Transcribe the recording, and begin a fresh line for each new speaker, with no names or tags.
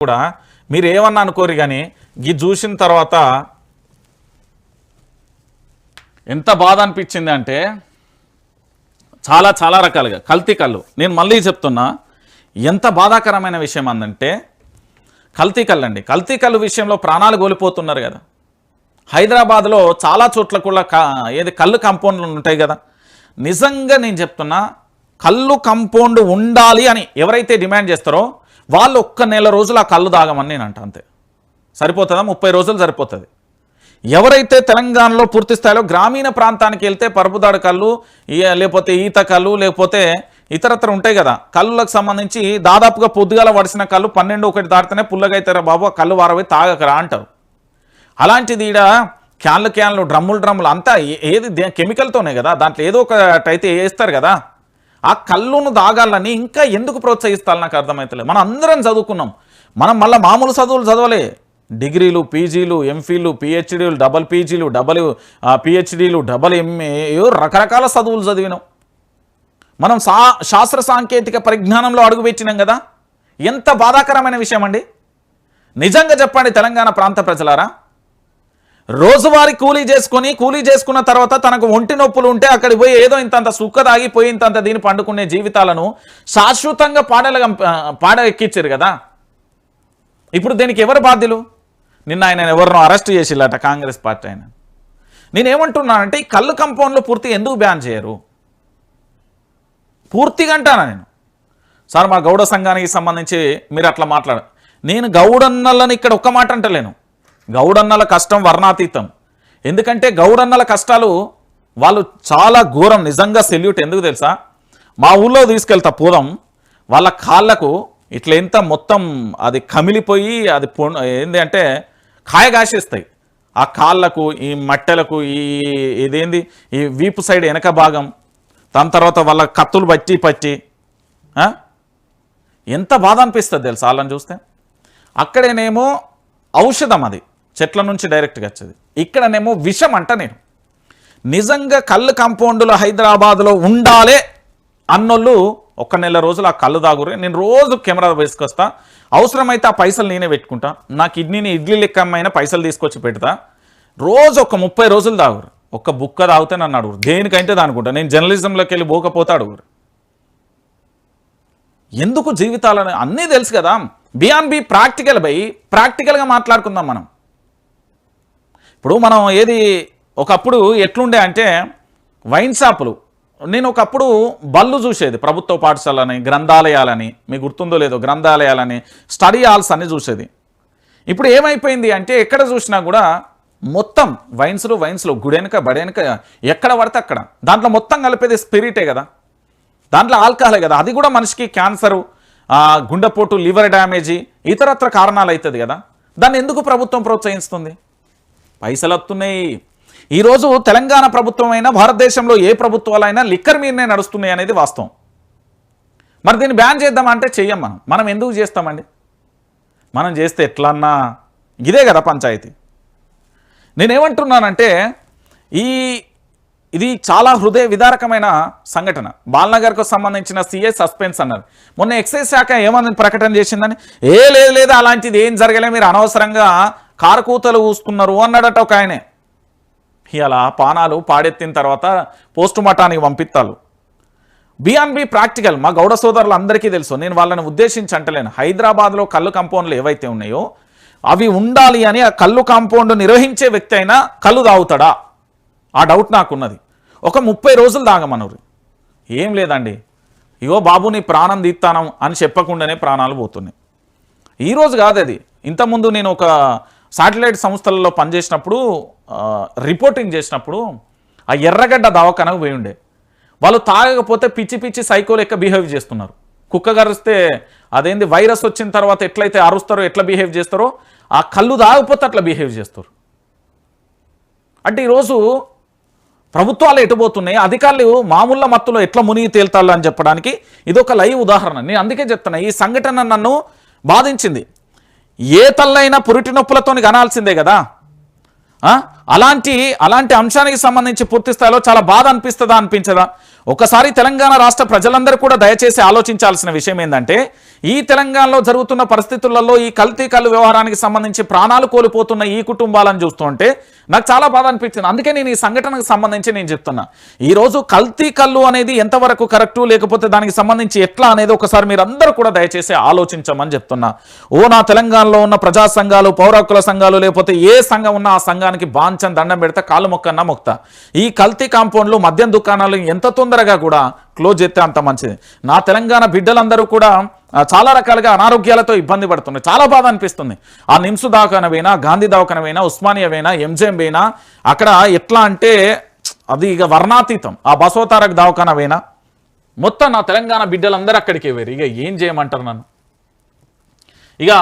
కూడా మీరు ఏమన్నా అనుకోరు కానీ ఇది చూసిన తర్వాత ఎంత బాధ అనిపించింది అంటే చాలా చాలా రకాలుగా. కల్తీ కళ్ళు. నేను మళ్ళీ చెప్తున్నా ఎంత బాధాకరమైన విషయం అందంటే కల్తీ కళ్ళు అండి కల్తీ కళ్ళు విషయంలో ప్రాణాలు కోల్పోతున్నారు కదా. హైదరాబాద్లో చాలా చోట్ల కూడా ఏది కళ్ళు కంపౌండ్లు ఉంటాయి కదా. నిజంగా నేను చెప్తున్నా కళ్ళు కంపౌండ్ ఉండాలి అని ఎవరైతే డిమాండ్ చేస్తారో వాళ్ళు ఒక్క నెల రోజులు ఆ కళ్ళు తాగమని నేను అంట అంతే. సరిపోతుందా? ముప్పై రోజులు సరిపోతుంది. ఎవరైతే తెలంగాణలో పూర్తి స్థాయిలో గ్రామీణ ప్రాంతానికి వెళ్తే పరుపుదాడు కళ్ళు లేకపోతే ఈత కళ్ళు లేకపోతే ఇతరత్ర ఉంటాయి కదా. కళ్ళులకు సంబంధించి దాదాపుగా పొద్దుగాల వడిసిన కళ్ళు పన్నెండు ఒకటి దాటితేనే పుల్లగైతారా బాబు ఆ కళ్ళు వారవి తాగకరా అంటారు. అలాంటిది ఈడ క్యాన్లు క్యాన్లు డ్రమ్ములు డ్రమ్ములు అంతా ఏది కెమికల్తోనే కదా. దాంట్లో ఏదో ఒకటి అయితే వేస్తారు కదా. ఆ కళ్ళును దాగాలని ఇంకా ఎందుకు ప్రోత్సహిస్తారు నాకు అర్థమవుతలేదు మనం అందరం చదువుకున్నాం. మనం మళ్ళీ మామూలు చదువులు చదవలే. డిగ్రీలు పీజీలు ఎంఫీలు పిహెచ్డీలు డబల్ పీజీలు డబల్ పిహెచ్డీలు డబల్ ఎంఏ రకరకాల చదువులు చదివినాం. మనం సా శాస్త్ర సాంకేతిక పరిజ్ఞానంలో అడుగుపెట్టినాం కదా. ఎంత బాధాకరమైన విషయం అండి నిజంగా చెప్పండి తెలంగాణ ప్రాంత ప్రజలారా. రోజువారీ కూలీ చేసుకొని కూలీ చేసుకున్న తర్వాత తనకు ఒంటి నొప్పులు ఉంటే అక్కడికి పోయి ఏదో ఇంతంత సుక్క తాగిపోయి ఇంతంత దీని పండుకునే జీవితాలను శాశ్వతంగా పాడలు పాడ ఎక్కిచ్చారు కదా. ఇప్పుడు దీనికి ఎవరు బాధ్యులు? నిన్న ఆయన ఎవరినో అరెస్ట్ చేసిల్లట కాంగ్రెస్ పార్టీ ఆయన. నేనేమంటున్నానంటే ఈ కళ్ళు కంపౌండ్లో పూర్తి ఎందుకు బ్యాన్ చేయరు? పూర్తిగా అంటానా నేను? సార్ మా గౌడ సంఘానికి సంబంధించి మీరు అట్లా మాట్లాడ నేను గౌడన్నలను ఇక్కడ ఒక్క మాట అంటలేను. గౌడన్నల కష్టం వర్ణాతీతం. ఎందుకంటే గౌడన్నల కష్టాలు వాళ్ళు చాలా ఘోరం నిజంగా సెల్యూట్ ఎందుకు తెలుసా? మా ఊళ్ళో తీసుకెళ్తా పూలం వాళ్ళ కాళ్ళకు ఇట్లా ఎంత మొత్తం అది కమిలిపోయి అది ఏంది అంటే కాయ కాసేస్తాయి. ఆ కాళ్ళకు ఈ మట్టెలకు ఈ ఇదేంది ఈ వీపు సైడ్ వెనక భాగం దాని తర్వాత వాళ్ళ కత్తులు పట్టి పట్టి ఎంత బాధ అనిపిస్తుంది తెలుసా? వాళ్ళని చూస్తే. అక్కడేనేమో ఔషధం అది. చెట్ల నుంచి డైరెక్ట్గా వచ్చేది. ఇక్కడనేమో విషం అంట నేను. నిజంగా కళ్ళు కాంపౌండ్లో హైదరాబాద్లో ఉండాలే అన్నోళ్ళు ఒక్క నెల రోజులు ఆ కళ్ళు దాగురే నేను రోజు కెమెరా వేసుకొస్తా. అవసరమైతే ఆ పైసలు నేనే పెట్టుకుంటా. నా కిడ్నీని ఇడ్లీ లెక్కమైన పైసలు తీసుకొచ్చి పెడతా. రోజు ఒక ముప్పై రోజులు తాగురు ఒక్క బుక్క తాగితే నన్ను అడుగురు దేనికైతే దానుకుంటా. నేను జర్నలిజంలోకి వెళ్ళి పోకపోతే అడుగురు ఎందుకు జీవితాలని అన్నీ తెలుసు కదా. బియాన్ బి ప్రాక్టికల్ బై ప్రాక్టికల్గా మాట్లాడుకుందాం మనం. ఇప్పుడు మనం ఏది ఒకప్పుడు ఎట్లుండే అంటే వైన్ షాపులు. నేను ఒకప్పుడు బళ్ళు చూసేది ప్రభుత్వ పాఠశాలని గ్రంథాలయాలని మీకు గుర్తుందో లేదో గ్రంథాలయాలని స్టడీ హాల్స్ అన్ని చూసేది. ఇప్పుడు ఏమైపోయింది అంటే ఎక్కడ చూసినా కూడా మొత్తం వైన్స్లు వైన్స్లు గుడెనక బడెనక ఎక్కడ పడితే అక్కడ. దాంట్లో మొత్తం కలిపేది స్పిరిటే కదా. దాంట్లో ఆల్కహాలే కదా. అది కూడా మనిషికి క్యాన్సరు గుండెపోటు లివర్ డ్యామేజీ ఇతరత్ర కారణాలు అవుతుంది కదా. దాన్ని ఎందుకు ప్రభుత్వం ప్రోత్సహిస్తుంది? పైసలు వస్తున్నాయి ఈరోజు తెలంగాణ ప్రభుత్వం అయినా భారతదేశంలో ఏ ప్రభుత్వాలైనా లిక్కర్ మీదనే నడుస్తున్నాయి అనేది వాస్తవం. మరి దీన్ని బ్యాన్ చేద్దామంటే చెయ్యం మనం. మనం ఎందుకు చేస్తామండి? మనం చేస్తే ఎట్లన్నా? ఇదే కదా పంచాయతీ. నేనేమంటున్నానంటే ఈ ఇది చాలా హృదయ విదారకమైన సంఘటన. బాలనగర్కు సంబంధించిన సీఏ సస్పెన్స్ అన్నారు. మొన్న ఎక్సైజ్ శాఖ ఏమని ప్రకటన చేసిందని? ఏ లేదు లేదు అలాంటిది ఏం జరగలే మీరు అనవసరంగా కారకూతలు ఊస్తున్నారు అన్నాడట ఒక ఆయనే. ఇలా పానాలు పాడెత్తిన తర్వాత పోస్టు మఠానికి పంపిస్తాలు బి ప్రాక్టికల్ మా గౌడ సోదరులు అందరికీ తెలుసు నేను వాళ్ళని ఉద్దేశించి అంటలేను. హైదరాబాద్లో కళ్ళు కాంపౌండ్లు ఏవైతే ఉన్నాయో అవి ఉండాలి అని ఆ కళ్ళు కాంపౌండ్ నిర్వహించే వ్యక్తి అయినా కళ్ళు తాగుతాడా? ఆ డౌట్ నాకున్నది. ఒక ముప్పై రోజులు తాగమనరు. ఏం లేదండి. ఇగో బాబు నీ ప్రాణం తీస్తానం అని చెప్పకుండానే ప్రాణాలు పోతున్నాయి. ఈరోజు కాదు అది ఇంతకుముందు నేను ఒక శాటిలైట్ సంస్థలలో పనిచేసినప్పుడు రిపోర్టింగ్ చేసినప్పుడు ఆ ఎర్రగడ్డ దవాఖానకు పోయి ఉండే. వాళ్ళు తాగకపోతే పిచ్చి పిచ్చి సైకో లెక్క బిహేవ్ చేస్తున్నారు. కుక్క కరిస్తే అదేంది వైరస్ వచ్చిన తర్వాత ఎట్లయితే అరుస్తారో ఎట్లా బిహేవ్ చేస్తారో ఆ కళ్ళు తాగకపోతే అట్లా బిహేవ్ చేస్తారు. అంటే ఈరోజు ప్రభుత్వాలు ఎటుపోతున్నాయి అధికారులు మామూళ్ళ మత్తులో ఎట్లా మునిగి తేల్తాళ్ళు అని చెప్పడానికి ఇది ఒక లైవ్ ఉదాహరణ. నేను అందుకే చెప్తున్నా ఈ సంఘటన నన్ను బాధించింది. ఏ తల్లైనా పురిటి నొప్పులతోని కనాల్సిందే కదా? అలాంటి అలాంటి అంశానికి సంబంధించి పూర్తి స్థాయిలో చాలా బాధ అనిపిస్తుందా అనిపించదా? ఒకసారి తెలంగాణ రాష్ట్ర ప్రజలందరూ కూడా దయచేసి ఆలోచించాల్సిన విషయం ఏంటంటే ఈ తెలంగాణలో జరుగుతున్న పరిస్థితులలో ఈ కల్తీ కళ్ళు వ్యవహారానికి సంబంధించి ప్రాణాలు కోల్పోతున్న ఈ కుటుంబాలను చూస్తుంటే నాకు చాలా బాధ అనిపించింది అందుకే నేను ఈ సంఘటనకు సంబంధించి నేను చెప్తున్నా. ఈ రోజు కల్తీ కళ్ళు అనేది ఎంతవరకు కరెక్టు లేకపోతే దానికి సంబంధించి ఎట్లా అనేది ఒకసారి మీరు అందరూ కూడా దయచేసి ఆలోచించమని చెప్తున్నా. ఓ నా తెలంగాణలో ఉన్న ప్రజా సంఘాలు పౌర హక్కుల సంఘాలు లేకపోతే ఏ సంఘం ఉన్నా ఆ సంఘానికి బాన్ బాంచని దండం పెడితే కాళ్ళు మొక్కన్నా మొక్తా. ఈ కల్తీ కాంపౌండ్లు మద్యం దుకాణాలు ఎంత తొందరగా కూడా క్లోజ్ చేస్తే అంత మంచిది. నా తెలంగాణ బిడ్డలందరూ కూడా చాలా రకాలుగా అనారోగ్యాలతో ఇబ్బంది పడుతున్నాయి. చాలా బాధ అనిపిస్తుంది. ఆ నిమ్స్ దవాఖానవైనా గాంధీ దవాఖానవైనా ఉస్మానియా పోయినా అక్కడ ఎట్లా అంటే అది ఇక వర్ణాతీతం. ఆ బసవతారక్ దవాఖానవైనా మొత్తం నా తెలంగాణ బిడ్డలందరూ అక్కడికి వేరు ఇక ఏం చేయమంటారు నన్ను? ఇక